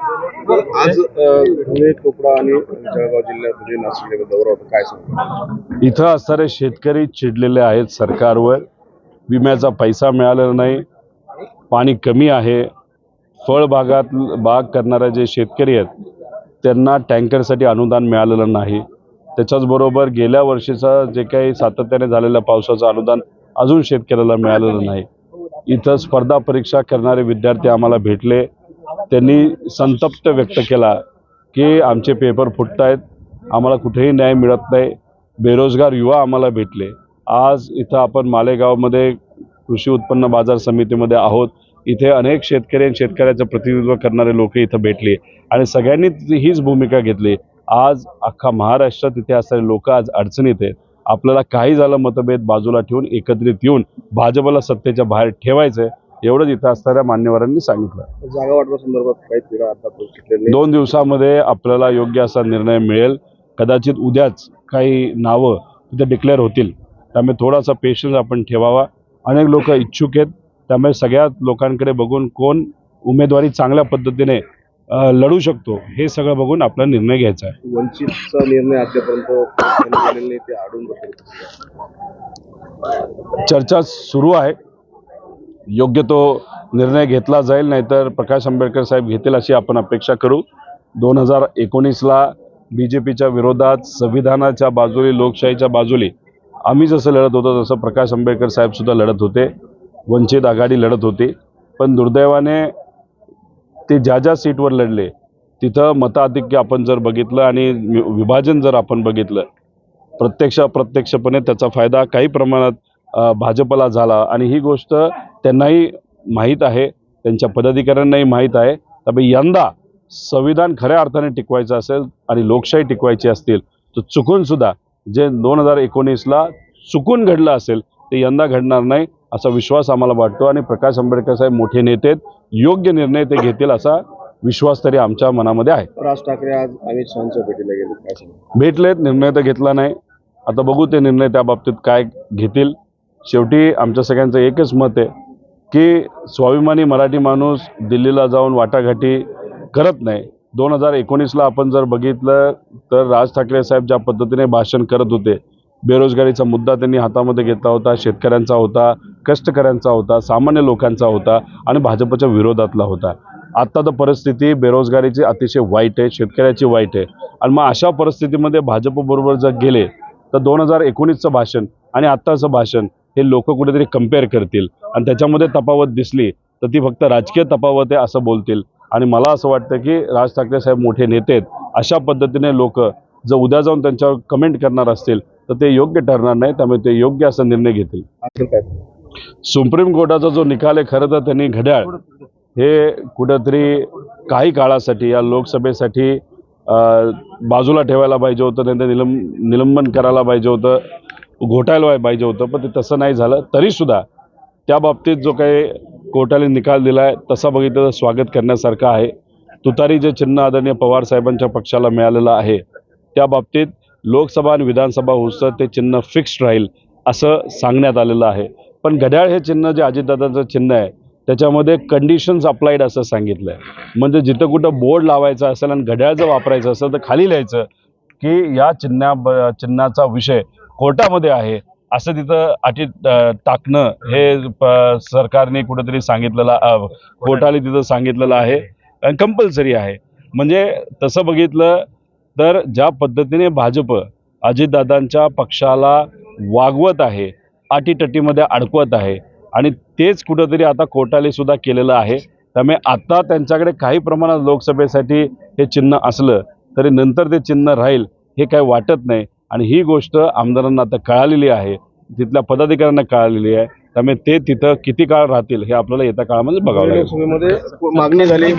आज धुळे कोकणा आणि जळगाव जिल्ह्यामध्ये नाशिक दौरा होता काय सांगतो? इथं असणारे शेतकरी चिडलेले आहेत सरकारवर. विम्याचा पैसा मिळालेला नाही. पाणी कमी आहे. फळबागात बाग करणारे जे शेतकरी आहेत त्यांना टँकरसाठी अनुदान मिळालेलं नाही. त्याच्याचबरोबर गेल्या वर्षीचं जे काही सातत्याने झालेल्या पावसाचं अनुदान अजून शेतकऱ्याला मिळालेलं नाही. इथं स्पर्धा परीक्षा करणारे विद्यार्थी आम्हाला भेटले. त्यांनी संतप्त व्यक्त केला की आमचे पेपर फुटत आहेत आम्हाला कुठेही न्याय मिळत नाही बेरोजगार युवा आम्हाला भेटले. आज इथं आपण मालेगावमध्ये कृषी उत्पन्न बाजार समितीमध्ये आहोत. इथे अनेक शेतकरी आणि शेतकऱ्याचं प्रतिनिधित्व करणारे लोक इथं भेटले आणि सगळ्यांनी हीच भूमिका घेतली. आज अख्खा महाराष्ट्रात इथे असणारे लोक आज अडचणीत आहेत. आपल्याला काही झालं मतभेद बाजूला ठेवून एकत्रित येऊन भाजपला सत्तेच्या बाहेर ठेवायचं एवढंच इथं असणाऱ्या मान्यवरांनी सांगितलं. जागा वाटपा संदर्भात काही तिला आता दोन दिवसामध्ये आपल्याला योग्य असा निर्णय मिळेल. कदाचित उद्याच काही नावं तिथे डिक्लेअर होतील. त्यामुळे थोडासा पेशन्स आपण ठेवावा. अनेक लोक इच्छुक आहेत. त्यामुळे सगळ्या लोकांकडे बघून कोण उमेदवारी चांगल्या पद्धतीने लढू शकतो हे सगळं बघून आपला निर्णय घ्यायचा आहे. वंचितचा निर्णय अद्यापर्यंत घेण्यात आलेला नाही ते आडून बसले. चर्चा सुरू आहे. योग्य तो निर्णय घेतला जाईल नाहीतर प्रकाश आंबेडकर साहेब घेतील अशी आपण अपेक्षा करू. दोन हजार एकोणीसला बी जे पीच्या विरोधात संविधानाच्या बाजूली लोकशाहीच्या बाजूली आम्ही जसं लढत होतो तसं प्रकाश आंबेडकर साहेबसुद्धा लढत होते. वंचित आघाडी लढत होती. पण दुर्दैवाने ते ज्या ज्या सीटवर लढले तिथं मताधिक्य आपण जर बघितलं आणि वि- विभाजन जर आपण बघितलं प्रत्यक्ष अप्रत्यक्षपणे त्याचा फायदा काही प्रमाणात भाजपला झाला. आणि ही गोष्ट त्यांनाही माहीत आहे त्यांच्या पदाधिकाऱ्यांनाही माहीत आहे. त्यामुळे यंदा संविधान खऱ्या अर्थाने टिकवायचं असेल आणि लोकशाही टिकवायची असतील तर चुकून सुद्धा जे दोन हजार एकोणीसला चुकून घडलं असेल ते यंदा घडणार नाही असा विश्वास आम्हाला वाटतो आणि प्रकाश आंबेडकर साहेब मोठे नेते आहेत योग्य निर्णय ते घेतील असा विश्वास तरी आमच्या मनामध्ये आहे. राज ठाकरे आज अमित शहाच्या भेटीला गेले भेटलेत निर्णय तर घेतला नाही. आता बघू ते निर्णय त्या बाबतीत काय घेतील. शेवटी आमच्या सगळ्यांचं एकच मत आहे की स्वाभिमानी मराठी माणूस दिल्लीला जाऊन वाटाघाटी करत नाही. दोन हजार एकोणीसला आपण जर बघितलं तर राज ठाकरे साहेब ज्या पद्धतीने भाषण करत होते बेरोजगारीचा मुद्दा त्यांनी हातामध्ये घेतला होता शेतकऱ्यांचा होता कष्टकऱ्यांचा होता सामान्य लोकांचा होता आणि भाजपच्या विरोधातला होता. आत्ता तर परिस्थिती बेरोजगारीची अतिशय वाईट आहे शेतकऱ्याची वाईट आहे. आणि मग अशा परिस्थितीमध्ये भाजपबरोबर जर गेले तर दोन हजार एकोणीसचं भाषण आणि आत्ताचं भाषण हे लोक कुठेतरी कंपेअर करतील. आणि त्याच्यामध्ये तफावत दिसली तर ती फक्त राजकीय तफावत आहे असं बोलतील. आणि मला असं वाटतं की राज ठाकरे साहेब मोठे नेते आहेत. अशा पद्धतीने लोक जर उद्या जाऊन त्यांच्यावर कमेंट करणार असतील तर ते योग्य ठरणार नाही त्यामुळे ते योग्य असा निर्णय घेतील. सुप्रीम कोर्टाचा जो निकाल आहे खरं तर त्यांनी घड्याळ. हे कुठंतरी काही काळासाठी या लोकसभेसाठी बाजूला ठेवायला पाहिजे होतं त्यांचं निलंब निलंबन करायला पाहिजे होतं. घोटायला पाहिजे होतं पण ते तसं नाही झालं. तरीसुद्धा त्या बाबतीत जो काही कोर्टाने निकाल दिला आहे तसा बघितलं तर स्वागत करण्यासारखं आहे. तुतारी जे चिन्ह आदरणीय पवार साहेबांच्या पक्षाला मिळालेलं आहे त्या बाबतीत लोकसभा आणि विधानसभा होतं ते चिन्ह फिक्स्ड राहील असं सांगण्यात आलेलं आहे. पण घड्याळ हे चिन्ह जे अजितदादांचं चिन्ह आहे त्याच्यामध्ये कंडिशन्स अप्लाईड असं सांगितलं आहे म्हणजे जिथं कुठं बोर्ड लावायचं असेल आणि घड्याळ जर वापरायचं असेल तर खाली लिहायचं की या चिन्हा ब- चिन्हाचा विषय कोर्टामध्ये आहे असं तिथं अटी टाकणं हे प- सरकारने कुठेतरी सांगितलेलं कोर्टाने तिथं सांगितलेलं आहे कंपल्सरी आहे. म्हणजे तसं बघितलं तर ज्या पद्धतीने भाजप अजितदादांच्या पक्षाला वागवत आहे अटीटटीमध्ये अडकवत आहे आणि तेच कुठंतरी आता कोर्टाने सुद्धा केलेलं आहे त्यामुळे आता त्यांच्याकडे काही प्रमाणात लोकसभेसाठी हे चिन्ह असलं तरी नंतर ते चिन्ह राहील हे काही वाटत नाही. आणि ही गोष्ट आमदारांना आता कळालेली आहे. तिथल्या पदाधिकाऱ्यांना कळालेली आहे. त्यामुळे ते तिथं किती काळ राहतील हे आपल्याला येत्या काळामध्ये बघावं लागेल. मागणी झाली.